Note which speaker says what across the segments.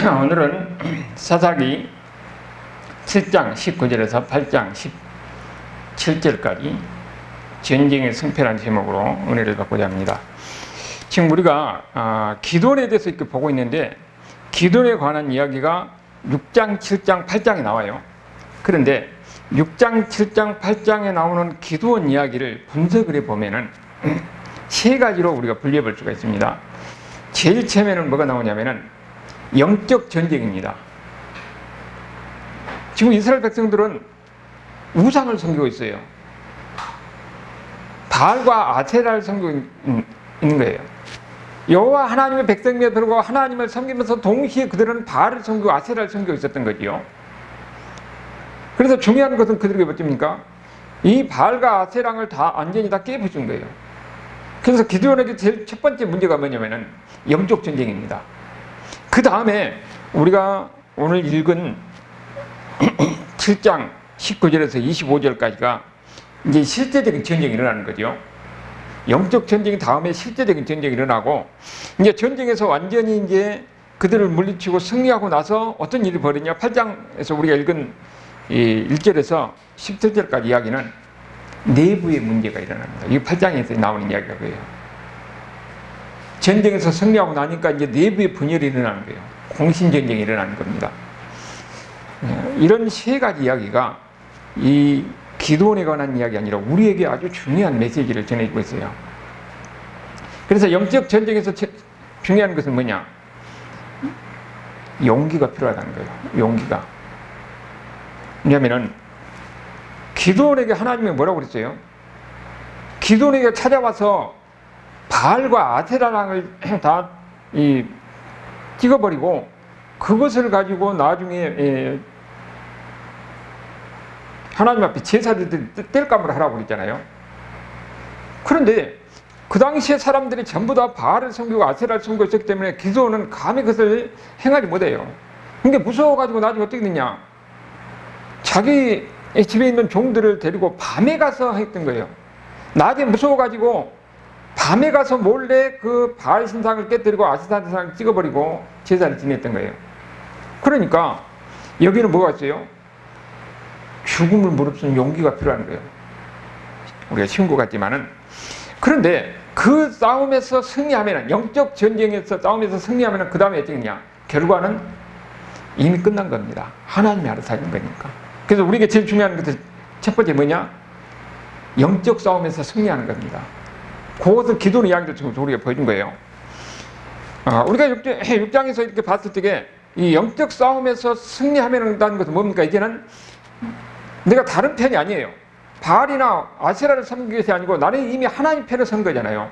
Speaker 1: 오늘은 사사기 7장 19절에서 8장 17절까지 전쟁의 승패라는 제목으로 은혜를 받고자 합니다. 지금 우리가 아, 기도에 대해서 이렇게 보고 있는데 기도에 관한 이야기가 6장, 7장, 8장에 나와요. 그런데 6장, 7장, 8장에 나오는 기도원 이야기를 분석을 해 보면은 세 가지로 우리가 분류해 볼 수가 있습니다. 제일 처음에는 뭐가 나오냐면은 영적 전쟁입니다. 지금 이스라엘 백성들은 우상을 섬기고 있어요. 바알과 아세라를 섬기고 있는 거예요. 여호와 하나님의 백성임에 불구하고 하나님을 섬기면서 동시에 그들은 바알을 섬기고 아세라를 섬기고 있었던 거지요. 그래서 중요한 것은 그들에게 어떻습니까? 이 바알과 아세랑을 다 완전히 다 깨부순 거예요. 그래서 기도원에게 제일 첫 번째 문제가 뭐냐면은 영적 전쟁입니다. 그 다음에 우리가 오늘 읽은 7장 19절에서 25절까지가 이제 실제적인 전쟁이 일어나는 거죠. 영적 전쟁이 다음에 실제적인 전쟁이 일어나고 이제 전쟁에서 완전히 이제 그들을 물리치고 승리하고 나서 어떤 일이 벌어지냐 8장에서 우리가 읽은 이 1절에서 17절까지 이야기는 내부의 문제가 일어납니다. 이 8장에서 나오는 이야기가 그예요. 전쟁에서 승리하고 나니까 이제 내부의 분열이 일어나는 거예요. 공신전쟁이 일어나는 겁니다. 예, 이런 세 가지 이야기가 이 기도원에 관한 이야기 아니라 우리에게 아주 중요한 메시지를 전해주고 있어요. 그래서 영적 전쟁에서 중요한 것은 뭐냐? 용기가 필요하다는 거예요. 용기가. 왜냐하면은 기도원에게 하나님이 뭐라고 그랬어요? 기도원에게 찾아와서 바알과 아테라랑을 다 이 찍어버리고 그것을 가지고 나중에 에, 하나님 앞에 제사를 뗄감을 하라고 그랬잖아요. 그런데 그 당시에 사람들이 전부 다 바알을 섬기고 아세라를 섬기고 있었기 때문에 기도는 감히 그것을 행하지 못해요. 그러니까 무서워가지고 나중에 어떻게 됐냐. 자기 집에 있는 종들을 데리고 밤에 가서 했던 거예요. 낮에 무서워가지고 밤에 가서 몰래 그 바알 신상을 깨뜨리고 아시타 신상을 찍어버리고 제사를 지냈던 거예요. 그러니까 여기는 뭐가 있어요? 죽음을 무릅쓰는 용기가 필요한 거예요. 우리가 쉬운 것 같지만은 그런데 그 싸움에서 승리하면은 영적 전쟁에서 싸움에서 승리하면은 그 다음에 어떻게냐? 결과는 이미 끝난 겁니다. 하나님이 알아서 하는 거니까. 그래서 우리에게 제일 중요한 것은 첫 번째 뭐냐? 영적 싸움에서 승리하는 겁니다. 그것을 기도는 이야기를 지금 우리가 보여준 거예요. 아, 우리가 6장, 에서 이렇게 봤을 때이 영적 싸움에서 승리하면 다는 것은 뭡니까? 이제는 내가 다른 편이 아니에요. 바알이나 아세라를 섬기는 것이 아니고 나는 이미 하나님 편에 선 거잖아요.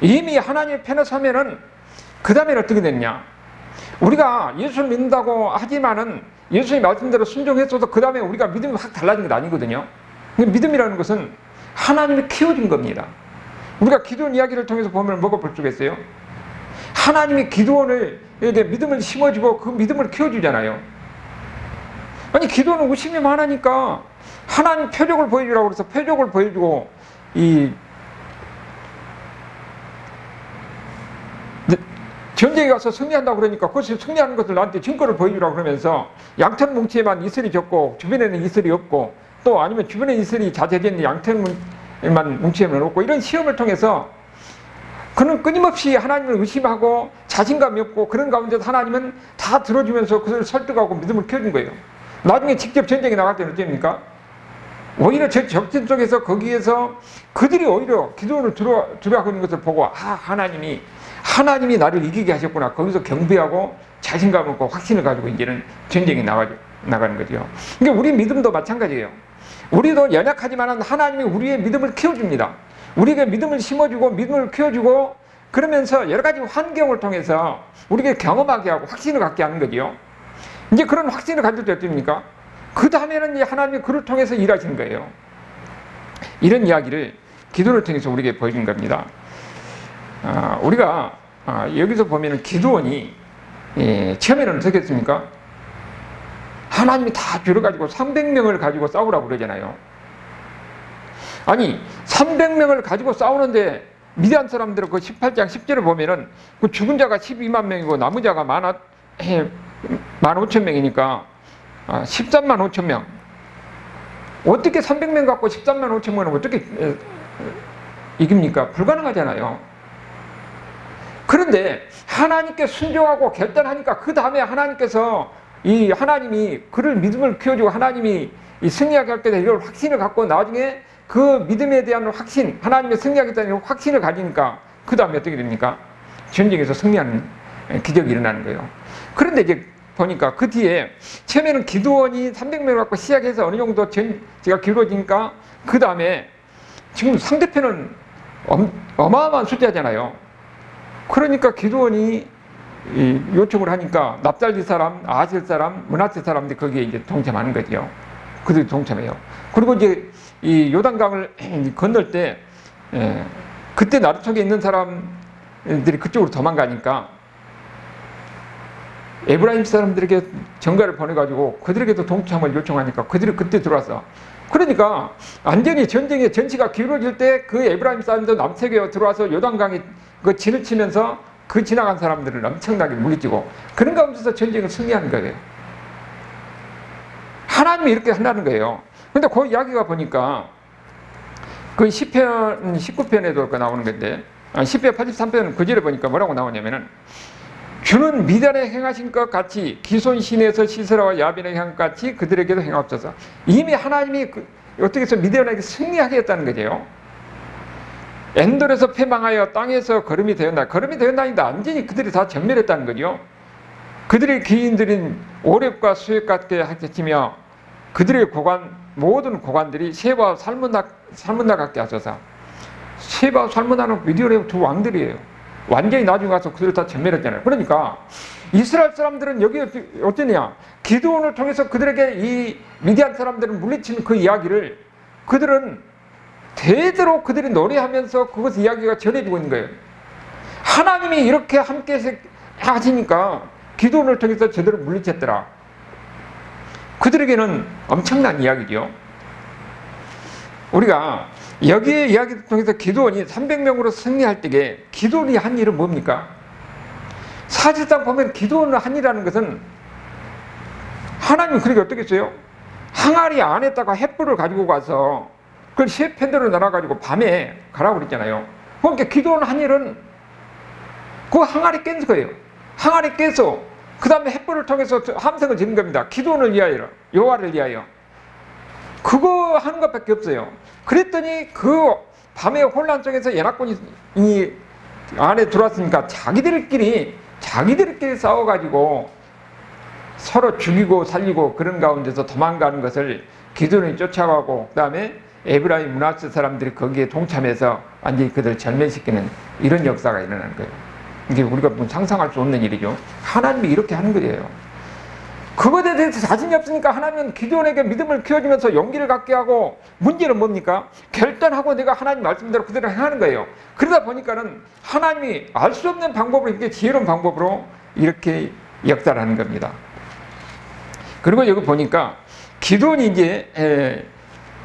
Speaker 1: 이미 하나님 편에 서면은 그 다음에는 어떻게 됐냐? 우리가 예수를 믿는다고 하지만은 예수님 말씀대로 순종했어도 그 다음에 우리가 믿음이 확 달라진 건 아니거든요. 믿음이라는 것은 하나님이 키워준 겁니다. 우리가 기도원 이야기를 통해서 보면 뭐가 볼 수가 있어요? 하나님이 기도원을 이렇게 믿음을 심어주고 그 믿음을 키워주잖아요. 아니 기도는 의심이 많으니까 하나님 표적을 보여주라고 그래서 표적을 보여주고 이 전쟁에 가서 승리한다고 그러니까 그것이 승리하는 것을 나한테 증거를 보여주라고 그러면서 양털 뭉치에만 이슬이 적고 주변에는 이슬이 없고 또 아니면 주변에 이슬이 있는 양털 만 뭉치에만 없고 이런 시험을 통해서 그는 끊임없이 하나님을 의심하고 자신감이 없고 그런 가운데서 하나님은 다 들어주면서 그것을 설득하고 믿음을 키워준 거예요. 나중에 직접 전쟁에 나갈 때는 어떻습니까? 오히려 저 적진 속에서 거기에서 그들이 오히려 기도를 들어가고 있는 것을 보고 아 하나님이 하나님이 나를 이기게 하셨구나 거기서 경배하고 자신감 없고 확신을 가지고 이제는 전쟁에 나가, 나가는 거죠. 그러니까 우리 믿음도 마찬가지예요. 우리도 연약하지만 하나님이 우리의 믿음을 키워줍니다. 우리에게 믿음을 심어주고 믿음을 키워주고 그러면서 여러 가지 환경을 통해서 우리에게 경험하게 하고 확신을 갖게 하는 거죠. 이제 그런 확신을 가질 때 어떻습니까? 그 다음에는 이제 하나님이 그를 통해서 일하시는 거예요. 이런 이야기를 기도를 통해서 우리에게 보여준 겁니다. 아, 우리가 아, 여기서 보면은 기도원이 예, 처음에는 어떻게 했습니까? 하나님이 다 줄여가지고 300명을 가지고 싸우라고 그러잖아요. 아니 300명을 가지고 싸우는데 미디안 사람들은 그 18장 10절을 보면은 그 죽은 자가 12만 명이고 남은 자가 많았 15,000명이니까 13만 5천 명. 어떻게 300명 갖고 13만 5천 명을 어떻게 에, 이깁니까? 불가능하잖아요. 그런데 하나님께 순종하고 결단하니까 그 다음에 하나님께서 이 하나님이 그를 믿음을 키워주고 하나님이 이 승리하게 할 거다 이걸 확신을 갖고 나중에 그 믿음에 대한 확신, 하나님의 승리하겠다는 확신을 가지니까 그 다음에 어떻게 됩니까? 전쟁에서 승리하는 기적이 일어나는 거예요. 그런데 이제 보니까 그 뒤에 처음에는 기도원이 300명을 갖고 시작해서 어느 정도 전 제가 길어지니까 그 다음에 지금 상대편은 어마어마한 숫자잖아요. 그러니까 기도원이 요청을 하니까 납달리 사람, 아실 사람, 문하세 사람들이 거기에 이제 동참하는 거죠. 그들이 동참해요. 그리고 이제 이 요단강을 건널 때 예, 그때 나루 쪽에 있는 사람들이 그쪽으로 도망가니까 에브라임 사람들에게 전가를 보내가지고 그들에게도 동참을 요청하니까 그들이 그때 들어와서 그러니까 완전히 전쟁의 전치가 길어질 때 그 에브라임 사람도 남색에 들어와서 요단강에 그 진을 치면서 그 지나간 사람들을 엄청나게 물리치고 그런 가운데서 전쟁을 승리하는 거예요. 하나님이 이렇게 한다는 거예요. 근데 그 이야기가 보니까 그 10편, 19편에도 나오는 건데 10편 83편은 그 절에 보니까 뭐라고 나오냐면은 주는 미단에 행하신 것 같이 기손 신에서 시스라와 야빈에 행한 것 같이 그들에게도 행하옵소서. 이미 하나님이 그, 어떻게 해서 미디안에게 승리하게 했다는 거죠. 엔돌에서 패망하여 땅에서 걸음이 되었나. 걸음이 되었나인데 완전히 그들이 다 전멸했다는 거죠. 그들의 기인들인 오랩과 수액 같게 하겠으며 그들의 고관 모든 고관들이 세바 살문나 살문나 같게 하소서. 세바 살문나는 미디안의 두 왕들이에요. 완전히 나중에 가서 그들을 다 전멸했잖아요. 그러니까 이스라엘 사람들은 여기 어떠냐? 기도원을 통해서 그들에게 이 미디안 사람들을 물리치는 그 이야기를 그들은 대대로 그들이 노래하면서 그것 이야기가 전해지고 있는 거예요. 하나님이 이렇게 함께 하시니까 기도원을 통해서 제대로 물리쳤더라. 그들에게는 엄청난 이야기죠. 우리가 여기에 이야기를 통해서 기도원이 300명으로 승리할 때에 기도원이 한 일은 뭡니까? 사실상 보면 기도원을 한 일이라는 것은 하나님 그렇게 어떻게 했어요? 항아리 안에다가 햇불을 가지고 가서 그걸 세 편대로 나눠가지고 밤에 가라고 그랬잖아요. 그러니까 기도원 한 일은 그 항아리 깬 거예요. 항아리 깨서 그 다음에 햇불을 통해서 함성을 지는 겁니다. 기도원을 위하여, 여호와를 위하여. 그거 하는 것밖에 없어요. 그랬더니 그 밤의 혼란 속에서 연합군이 이 안에 들어왔으니까 자기들끼리 자기들끼리 싸워가지고 서로 죽이고 살리고 그런 가운데서 도망가는 것을 기존이 쫓아가고 그 다음에 에브라임 문화스 사람들이 거기에 동참해서 완전히 그들 절멸시키는 이런 역사가 일어나는 거예요. 이게 우리가 상상할 수 없는 일이죠. 하나님이 이렇게 하는 거예요. 그것에 대해서 자신이 없으니까 하나님은 기도원에게 믿음을 키워주면서 용기를 갖게 하고 문제는 뭡니까? 결단하고 내가 하나님 말씀대로 그대로 행하는 거예요. 그러다 보니까는 하나님이 알 수 없는 방법으로 이렇게 지혜로운 방법으로 이렇게 역사를 하는 겁니다. 그리고 여기 보니까 기도원이 이제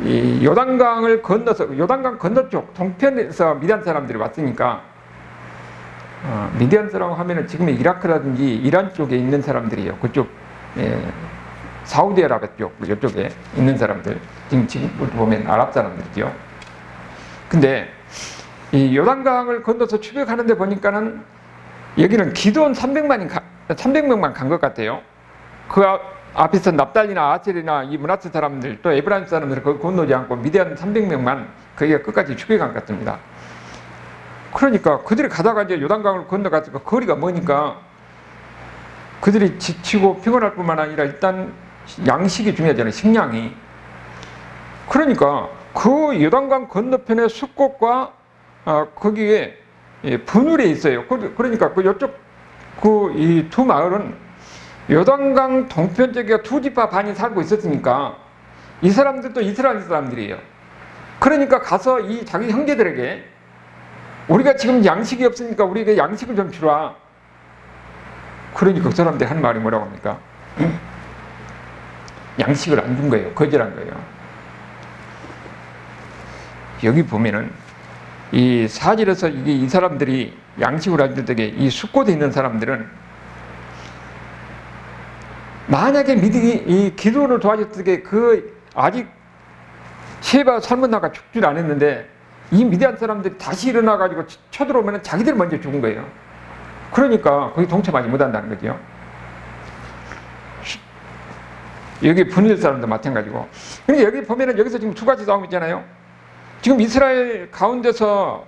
Speaker 1: 요단강을 건너서 요단강 건너쪽 동편에서 미디안 사람들이 왔으니까 어, 미디안 사람 하면은 지금 이라크라든지 이란 쪽에 있는 사람들이에요. 그쪽 예, 사우디아라비아 쪽, 이쪽에 있는 사람들, 지금, 보면 아랍 사람들이죠. 근데 이 요단강을 건너서 추격하는데 보니까는 여기는 기도원 300만인, 300명만 간 것 같아요. 그 앞에서 납달리나 아셀이나 이 문하스 사람들 또 에브라임 사람들 그 건너지 않고 미디안 300명만 거기가 끝까지 추격한 것 같습니다. 그러니까 그들이 가다가 이제 요단강을 건너가서 그 거리가 뭐니까 그들이 지치고 피곤할 뿐만 아니라 일단 양식이 중요하잖아요. 식량이. 그러니까 그 요단강 건너편의 숲꽃과 어, 거기에 예, 분울에 있어요. 그, 그러니까 그 이쪽 그 이 두 마을은 요단강 동편 두 집파 반이 살고 있었으니까 이 사람들도 이스라엘 사람들이에요. 그러니까 가서 이 자기 형제들에게 우리가 지금 양식이 없으니까 우리에게 양식을 좀 주라. 그러니까 그 사람들이 하는 말이 뭐라고 합니까? 양식을 안 준 거예요. 거절한 거예요. 여기 보면은 이 사질에서 이게 이 사람들이 양식을 안 줄 때이 숙고돼 있는 사람들은 만약에 미디 이 기도를 도와줬을 때 그 아직 시바 살문나가 죽질 않았는데 이 미디안 사람들이 다시 일어나 가지고 쳐들어오면 자기들 먼저 죽은 거예요. 그러니까 거기 동참하지 못한다는 거죠. 여기 분일 사람도 마찬가지고. 근데 여기 보면은 여기서 지금 두 가지 싸움 있잖아요. 지금 이스라엘 가운데서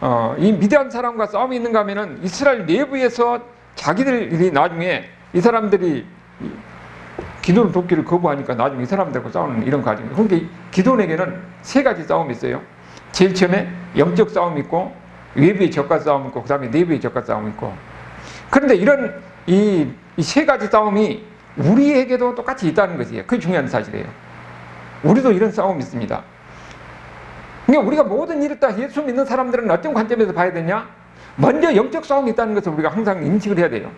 Speaker 1: 어, 이 미디안 사람과 싸움이 있는가 하면은 이스라엘 내부에서 자기들이 나중에 이 사람들이 기도를 돕기를 거부하니까 나중에 이 사람들과 싸우는 이런 과정. 그러니까 기도에게는 세 가지 싸움이 있어요. 제일 처음에 영적 싸움이 있고 외부의 적과 싸움이 있고 그다음에 내부의 적과 싸움이 있고. 그런데 이런 이 세 가지 싸움이 우리에게도 똑같이 있다는 것이에요. 그게 중요한 사실이에요. 우리도 이런 싸움이 있습니다. 그러니까 우리가 모든 일을 다 예수 믿는 사람들은 어떤 관점에서 봐야 되냐? 먼저 영적 싸움이 있다는 것을 우리가 항상 인식을 해야 돼요.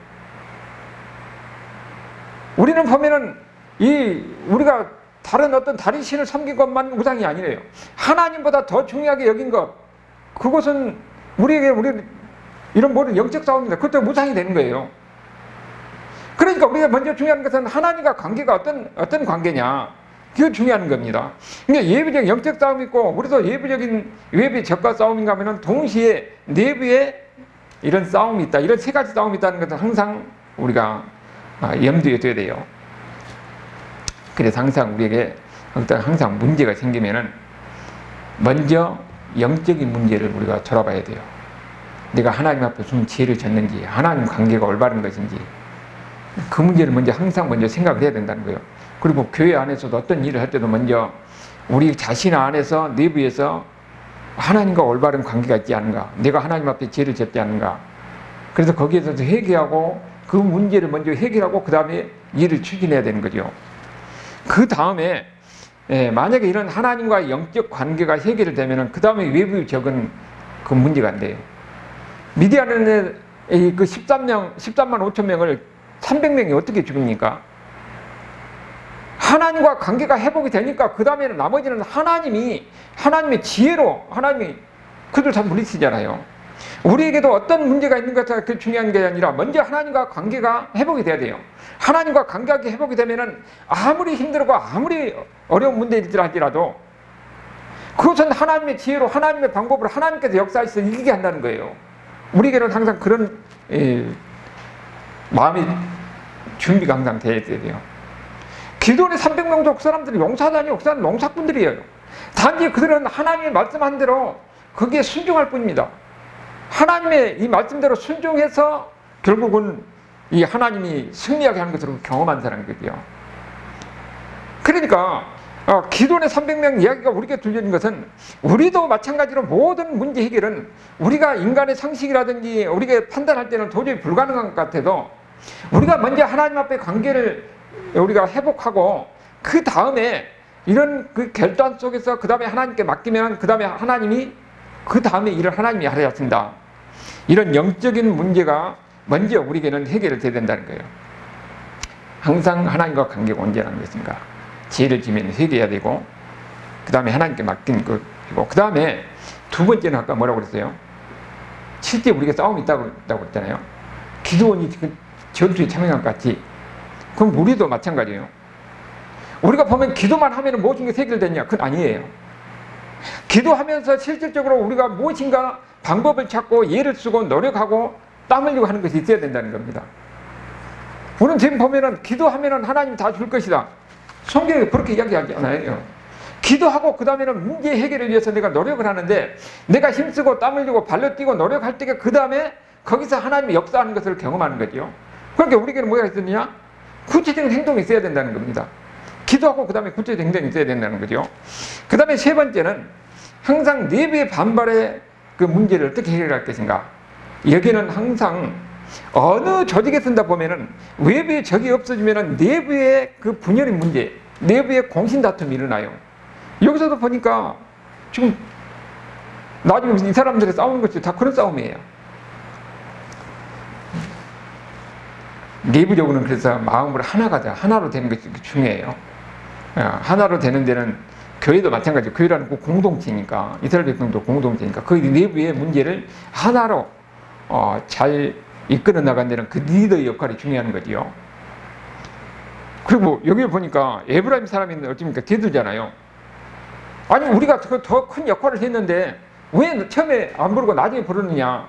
Speaker 1: 우리는 보면은 이 우리가 다른 어떤 다른 신을 섬긴 것만 우상이 아니래요. 하나님보다 더 중요하게 여긴 것 그것은 우리에게 우리 이런 모든 영적 싸움입니다. 그것도 무상이 되는 거예요. 그러니까 우리가 먼저 중요한 것은 하나님과 관계가 어떤 어떤 관계냐. 그게 중요한 겁니다. 그러니까 예비적 영적 싸움이 있고 우리도 예비적인 외부 적과 싸움인가 하면은 동시에 내부에 이런 싸움이 있다. 이런 세 가지 싸움이 있다는 것은 항상 우리가 아, 염두에 둬야 돼요. 그래서 항상 우리에게 어떤 항상 문제가 생기면은 먼저 영적인 문제를 우리가 돌아봐야 돼요. 내가 하나님 앞에 무슨 죄를 졌는지, 하나님 관계가 올바른 것인지, 그 문제를 먼저 항상 먼저 생각을 해야 된다는 거예요. 그리고 교회 안에서도 어떤 일을 할 때도 먼저 우리 자신 안에서 내부에서 하나님과 올바른 관계가 있지 않은가, 내가 하나님 앞에 죄를 졌지 않은가. 그래서 거기에서 회개하고 그 문제를 먼저 해결하고 그 다음에 일을 추진해야 되는 거죠. 그 다음에 예, 만약에 이런 하나님과 영적 관계가 해결이 되면은 그 다음에 외부 적은 그 문제가 안 돼요. 미디안의 그 13명, 13만 5천 명을 300명이 어떻게 죽입니까? 하나님과 관계가 회복이 되니까 그 다음에는 나머지는 하나님이 하나님의 지혜로 하나님이 그들 다 물리치잖아요. 우리에게도 어떤 문제가 있는 것이 그 중요한 게 아니라 먼저 하나님과 관계가 회복이 돼야 돼요. 하나님과 관계가 회복이 되면은 아무리 힘들고 아무리 어려운 문제일지 할지라도 그것은 하나님의 지혜로 하나님의 방법으로 하나님께서 역사에서 이기게 한다는 거예요. 우리에게는 항상 그런 예, 마음이 준비가 항상 되어야 돼요. 기도원의 300명도 그 사람들이 용사단이 그 사람 농사꾼들이에요. 단지 그들은 하나님의 말씀한 대로 거기에 순종할 뿐입니다. 하나님의 이 말씀대로 순종해서 결국은 이 하나님이 승리하게 하는 것을 경험한 사람이거든요. 그러니까 어, 기존의 300명 이야기가 우리에게 들려진 것은 우리도 마찬가지로 모든 문제 해결은 우리가 인간의 상식이라든지 우리가 판단할 때는 도저히 불가능한 것 같아도 우리가 먼저 하나님 앞에 관계를 우리가 회복하고 그 다음에 이런 그 결단 속에서 그 다음에 하나님께 맡기면 그 다음에 하나님이 그 다음에 일을 하나님이 하려 하신다. 이런 영적인 문제가 먼저 우리에게는 해결이 돼야 된다는 거예요. 항상 하나님과 관계가 언제라는 것인가. 죄를 지면 회개해야 되고, 그 다음에 하나님께 맡긴 것이고, 그 다음에 두 번째는 아까 뭐라고 그랬어요? 실제 우리가 싸움이 있다고, 있다고 했잖아요. 기도원이 전투에 참여한 것 같이. 그럼 우리도 마찬가지예요. 우리가 보면 기도만 하면 모든 게 해결됐냐? 그건 아니에요. 기도하면서 실질적으로 우리가 무엇인가 방법을 찾고 예를 쓰고 노력하고 땀 흘리고 하는 것이 있어야 된다는 겁니다. 우리는 지금 보면은 기도하면은 하나님 다 줄 것이다. 성경에 그렇게 이야기하지 않아요. 기도하고 그 다음에는 문제 해결을 위해서 내가 노력을 하는데 내가 힘쓰고 땀 흘리고 발로 뛰고 노력할 때가 그 다음에 거기서 하나님이 역사하는 것을 경험하는 거죠. 그러니까 우리에게는 뭐가 있었느냐? 구체적인 행동이 있어야 된다는 겁니다. 기도하고 그 다음에 구체적인 행동이 있어야 된다는 거죠. 그 다음에 세 번째는 항상 내부의 반발의 그 문제를 어떻게 해결할 것인가. 여기는 항상 어느 조직에 쓴다 보면은 외부의 적이 없어지면은 내부의 그 분열의 문제, 내부의 공신 다툼이 일어나요. 여기서도 보니까 지금 나중에 이 사람들이 싸우는 것이 다 그런 싸움이에요. 내부적으로는 그래서 마음을 하나가 하나로 되는 것이 중요해요. 어, 하나로 되는 데는 교회도 마찬가지. 교회라는 그 공동체니까 이스라엘 백성도 공동체니까 그 내부의 문제를 하나로 어, 잘 이끌어 나간 데는 그 리더의 역할이 중요한 거지요. 그리고 여기 보니까 에브라임 사람이 어찌니까 대들잖아요. 아니 우리가 더 큰 역할을 했는데 왜 처음에 안 부르고 나중에 부르느냐.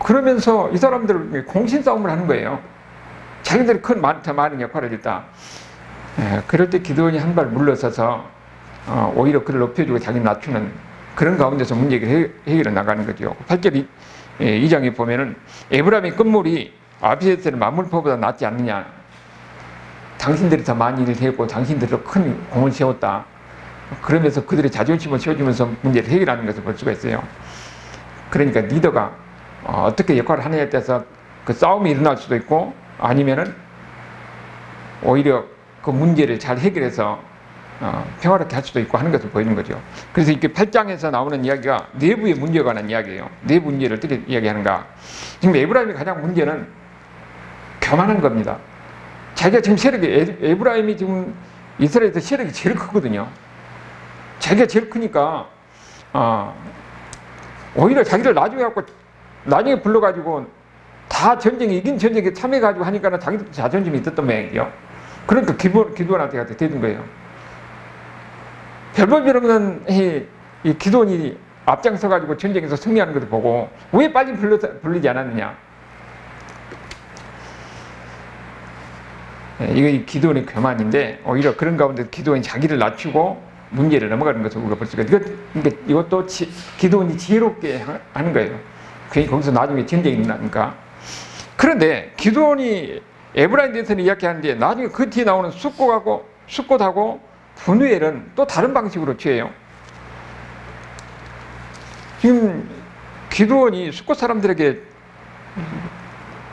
Speaker 1: 그러면서 이 사람들 공신 싸움을 하는 거예요. 자기들이 큰, 많, 더 많은 역할을 했다. 예, 그럴 때 기도원이 한 발 물러서서 어, 오히려 그를 높여주고 자기 낮추는 그런 가운데서 문제를 해, 해결해 나가는 거죠. 8절 이, 예, 2장에 보면은 에브라임의 끝물이 아비세스의 만물포보다 낫지 않느냐. 당신들이 더 많이 일을 했고 당신들이 더큰 공을 세웠다. 그러면서 그들의 자존심을 세워주면서 문제를 해결하는 것을 볼 수가 있어요. 그러니까 리더가 어, 어떻게 역할을 하느냐에 따라서 그 싸움이 일어날 수도 있고 아니면은 오히려 그 문제를 잘 해결해서 어, 평화롭게 할 수도 있고 하는 것을 보이는 거죠. 그래서 이렇게 8장에서 나오는 이야기가 내부의 문제에 관한 이야기예요. 내부 문제를 어떻게 이야기하는가. 지금 에브라임의 가장 문제는 교만한 겁니다. 자기가 지금 세력이, 에- 에브라임이 지금 이스라엘에서 세력이 제일 크거든요. 자기가 제일 크니까, 어, 오히려 자기를 나중에 갖고, 나중에 불러가지고 다 전쟁에, 이긴 전쟁에 참여해가지고 하니까는 자기도 자존심이 있었던 모양이죠. 그러니까 기도, 기도원한테 가서 되는 거예요. 없는 이, 이 기도원이 앞장서 가지고 전쟁에서 승리하는 것을 보고 왜 빨리 불러, 불리지 않았느냐. 예, 이거 이 기도원의 교만인데 오히려 그런 가운데 기도원이 자기를 낮추고 문제를 넘어가는 것을 우리가 볼 수가. 이것, 그러니까 이것도 지, 기도원이 지혜롭게 하- 하는 거예요. 괜히 거기서 나중에 전쟁이 일어나니까. 그런데 기도원이 에브라임 대선을 이야기하는데 나중에 그 뒤에 나오는 숫꽃하고 숫꽃하고 분우엘은 또 다른 방식으로 취해요. 지금 기도원이 숫꽃 사람들에게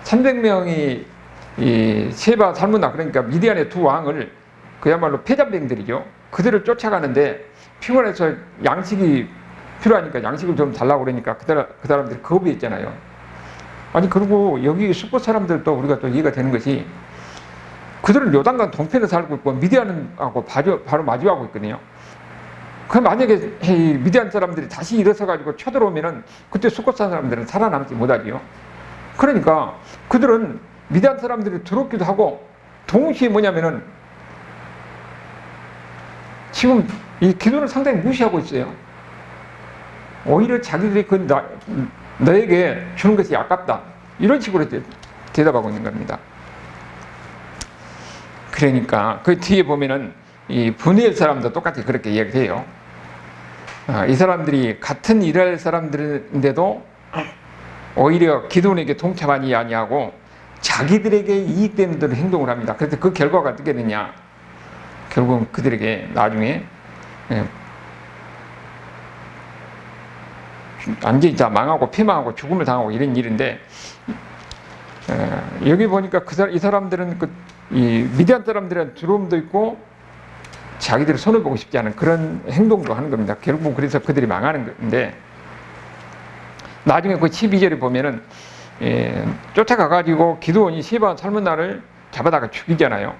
Speaker 1: 300명이 이 세바 살문나 그러니까 미디안의 두 왕을 그야말로 패잔병들이죠. 그들을 쫓아가는데 피곤해서 양식이 필요하니까 양식을 좀 달라고 그러니까 그, 그 사람들이 거부했잖아요. 아니 그리고 여기 숫꽃 사람들도 우리가 또 이해가 되는 것이 그들은 요단강 동편에 살고 있고 미디안하고 바로, 바로 마주하고 있거든요. 그 만약에 이 미디안 사람들이 다시 일어서 가지고 쳐들어오면은 그때 숫꽃 사람들은 살아남지 못하지요. 그러니까 그들은 미디안 사람들이 두렵기도 하고 동시에 뭐냐면은 지금 이 기도를 상당히 무시하고 있어요. 오히려 자기들이 그 나, 너에게 주는 것이 아깝다. 이런 식으로 대, 대답하고 있는 겁니다. 그러니까 그 뒤에 보면은 이 분이엘 사람도 똑같이 그렇게 이야기해요. 아, 이 사람들이 같은 일할 사람들인데도 오히려 기도원에게 동참하니 아니하고 자기들에게 이익되는 대로 행동을 합니다. 그래서 그 결과가 어떻게 되냐? 결국은 그들에게 나중에 예, 완전히 다 망하고 피망하고 죽음을 당하고 이런 일인데 에, 여기 보니까 그 이 사람들은 그, 이 미디안 사람들은 두려움도 있고 자기들이 손을 보고 싶지 않은 그런 행동도 하는 겁니다. 결국 그래서 그들이 망하는 건데 나중에 그 12절에 보면은 예, 쫓아가 가지고 기도원이 시바 삶은 날을 잡아다가 죽이잖아요.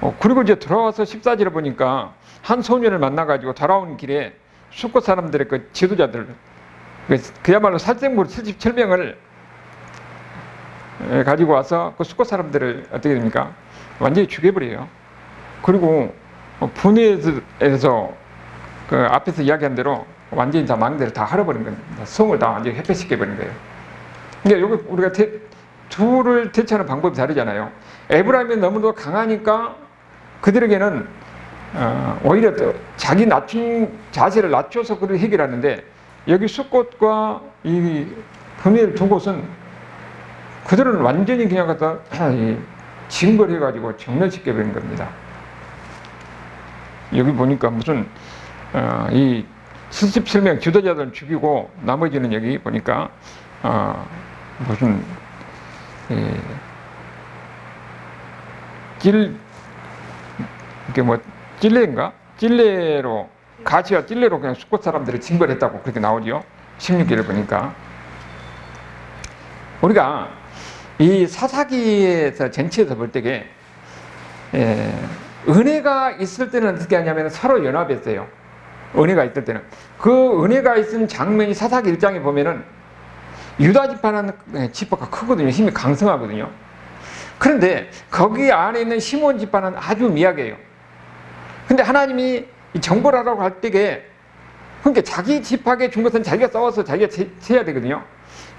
Speaker 1: 어, 그리고 이제 들어와서 14절에 보니까 한 소년을 만나 가지고 돌아오는 길에 수꽃 사람들의 그 지도자들, 그- 그야말로 살생부로 77명을 가지고 와서 그 수꽃 사람들을 어떻게 됩니까? 완전히 죽여버려요. 그리고 어, 분해에서 그 앞에서 이야기한 대로 완전히 다 망대를 다 헐어버린 겁니다. 성을 다 완전히 회폐시켜버린 거예요. 그러니까 여기 우리가 대, 둘을 대처하는 방법이 다르잖아요. 에브라임이 너무도 강하니까 그들에게는 어, 오히려 또 자기 낮춘 자세를 낮춰서 그를 해결하는데 여기 숫꽃과 이 분해를 두 곳은 그들은 완전히 그냥 갖다 이 징벌해가지고 정멸시켜 버린 겁니다. 여기 보니까 무슨 어, 이 77명 지도자들 죽이고 나머지는 여기 보니까 어, 무슨 예, 찔 이게 뭐 찔레인가? 찔레로 가치가 찔레로 그냥 수꽃 사람들을 징벌했다고 그렇게 나오죠 16기를 보니까. 우리가 이 사사기에서 전체에서 볼 때게 예, 은혜가 있을 때는 어떻게 하냐면 서로 연합했어요. 은혜가 있을 때는 그 은혜가 있은 장면이 사사기 1장에 보면은 유다 지파는 지파가 크거든요. 힘이 강성하거든요. 그런데 거기 안에 있는 시몬 지파는 아주 미약해요. 근데 하나님이 이 정벌 하라고 할 때에 그러니까 자기 집하게 준 것은 자기가 싸워서 자기가 제, 해야 되거든요.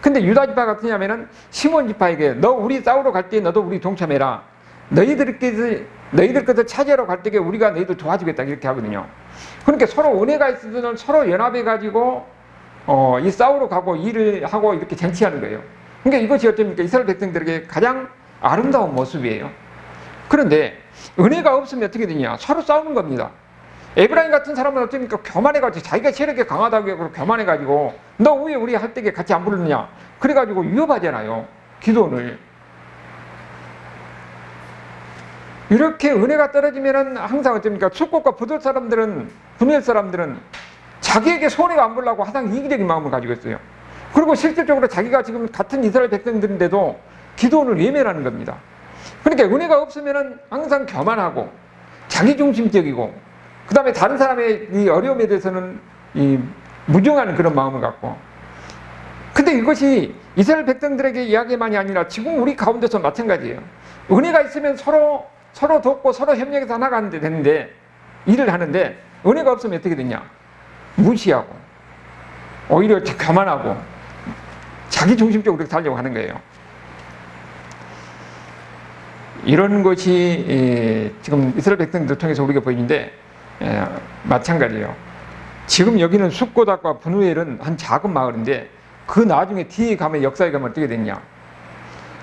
Speaker 1: 근데 유다 지파 같으냐면은 시몬 지파에게 너 우리 싸우러 갈 때 너도 우리 동참해라. 너희들끼리 너희들 것을 차지하러 갈 때에 우리가 너희들 도와주겠다 이렇게 하거든요. 그러니까 서로 은혜가 있으면 서로 연합해 가지고 어, 이 싸우러 가고 일을 하고 이렇게 쟁취하는 거예요. 그러니까 이것이 어떻습니까? 이스라엘 백성들에게 가장 아름다운 모습이에요. 그런데 은혜가 없으면 어떻게 되냐? 서로 싸우는 겁니다. 에브라임 같은 사람은 어떻습니까? 교만해가지고 자기가 체력이 강하다고 해서 교만해가지고 너 왜 우리 할 때에 같이 안 부르느냐? 그래가지고 위협하잖아요. 기도원을. 이렇게 은혜가 떨어지면은 항상 어떻습니까? 축복과 부들 사람들은, 분열 사람들은 자기에게 손해가 안 보려고 항상 이기적인 마음을 가지고 있어요. 그리고 실질적으로 자기가 지금 같은 이스라엘 백성들인데도 기도원을 예매하는 겁니다. 그러니까 은혜가 없으면은 항상 교만하고 자기중심적이고 그 다음에 다른 사람의 이 어려움에 대해서는 이 무정하는 그런 마음을 갖고 근데 이것이 이스라엘 백성들에게 이야기만이 아니라 지금 우리 가운데서 마찬가지예요. 은혜가 있으면 서로 서로 돕고 서로 협력해서 하나가 되는데 일을 하는데 은혜가 없으면 어떻게 되냐? 무시하고 오히려 교만하고 자기 중심적으로 살려고 하는 거예요. 이런 것이 예, 지금 이스라엘 백성들 통해서 우리가 보이는데 예, 마찬가지예요. 지금 여기는 숫고닥과 분우엘은 한 작은 마을인데 그 나중에 뒤에 가면 역사에 가면 어떻게 됐냐?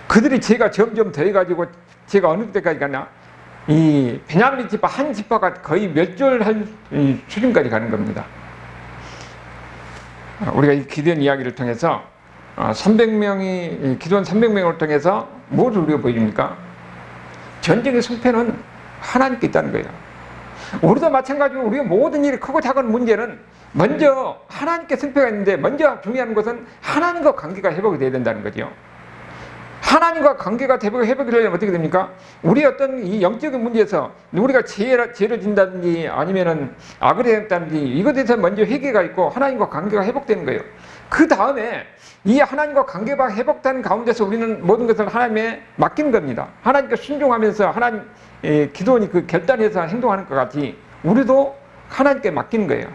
Speaker 1: 그들이 제가 점점 더해가지고 제가 어느 때까지 가냐? 이 베냐민 지파 한 지파가 거의 멸절할 수준까지 가는 겁니다. 우리가 이 기도원 이야기를 통해서 300명이 기도원 300명을 통해서 무엇을 우리가 보여줍니까? 전쟁의 승패는 하나님께 있다는 거예요. 우리도 마찬가지로 우리가 모든 일이 크고 작은 문제는 먼저 하나님께 승패가 있는데 먼저 중요한 것은 하나님과 관계가 회복이 돼야 된다는 거죠. 하나님과 관계가 회복이 되려면 어떻게 됩니까? 우리 어떤 이 영적인 문제에서 우리가 죄를, 죄를 진다든지 아니면은 악을 했다든지 이것에 대해서 먼저 회개가 있고 하나님과 관계가 회복되는 거예요. 그 다음에 이 하나님과 관계가 회복된 가운데서 우리는 모든 것을 하나님에 맡기는 겁니다. 하나님께 순종하면서 하나님 기도원이 그 결단해서 행동하는 것 같이 우리도 하나님께 맡기는 거예요.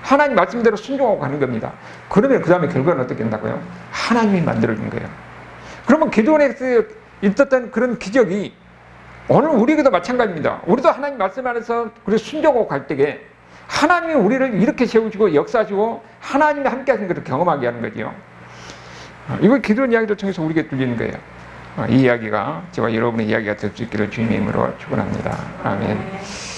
Speaker 1: 하나님 말씀대로 순종하고 가는 겁니다. 그러면 그 다음에 결과는 어떻게 된다고요? 하나님이 만들어준 거예요. 그러면 기도원에서 있었던 그런 기적이 오늘 우리에게도 마찬가지입니다. 우리도 하나님 말씀 안에서 그래 순종하고 갈 때에 하나님이 우리를 이렇게 세우시고 역사하시고 하나님이 함께 하신 것을 경험하게 하는 거죠. 이걸 기도원 이야기를 통해서 우리에게 들리는 거예요. 이 이야기가 저와 여러분의 이야기가 될 수 있기를 주님의 이름으로 축원합니다. 아멘.